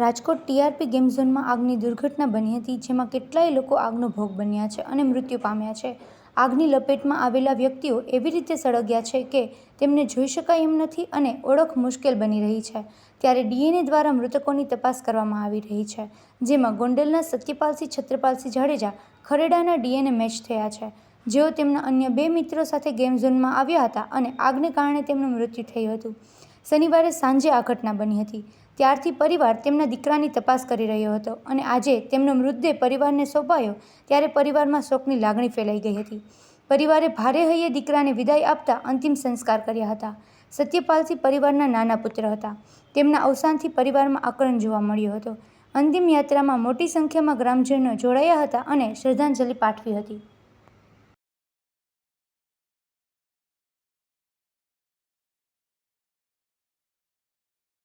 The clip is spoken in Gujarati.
રાજકોટ ટીઆરપી ગેમ ઝોનમાં આગની દુર્ઘટના બની હતી, જેમાં કેટલાય લોકો આગનો ભોગ બન્યા છે અને મૃત્યુ પામ્યા છે. આગની લપેટમાં આવેલા વ્યક્તિઓ એવી રીતે સળગ્યા છે કે તેમને જોઈ શકાય એમ નથી અને ઓળખ મુશ્કેલ બની રહી છે. ત્યારે ડીએનએ દ્વારા મૃતકોની તપાસ કરવામાં આવી રહી છે, જેમાં ગોંડલના સત્યપાલસિંહ, છત્રપાલસિંહ જાડેજા ખરેડાના ડીએનએ મેચ થયા છે. જેઓ તેમના અન્ય બે મિત્રો સાથે ગેમ ઝોનમાં આવ્યા હતા અને આગને કારણે તેમનું મૃત્યુ થયું હતું. શનિવારે સાંજે આ ઘટના બની હતી. ત્યારથી પરિવાર તેમના દીકરાની તપાસ કરી રહ્યો હતો અને આજે તેમનો મૃતદેહ પરિવારને સોંપાયો ત્યારે પરિવારમાં શોકની લાગણી ફેલાઈ ગઈ હતી. પરિવારે ભારે હૈયે દીકરાને વિદાય આપતા અંતિમ સંસ્કાર કર્યા હતા. સત્યપાલસિંહ પરિવારના નાના પુત્ર હતા. તેમના અવસાનથી પરિવારમાં આકરણ જોવા મળ્યો હતો. અંતિમ યાત્રામાં મોટી સંખ્યામાં ગ્રામજનો જોડાયા હતા અને શ્રદ્ધાંજલિ પાઠવી હતી.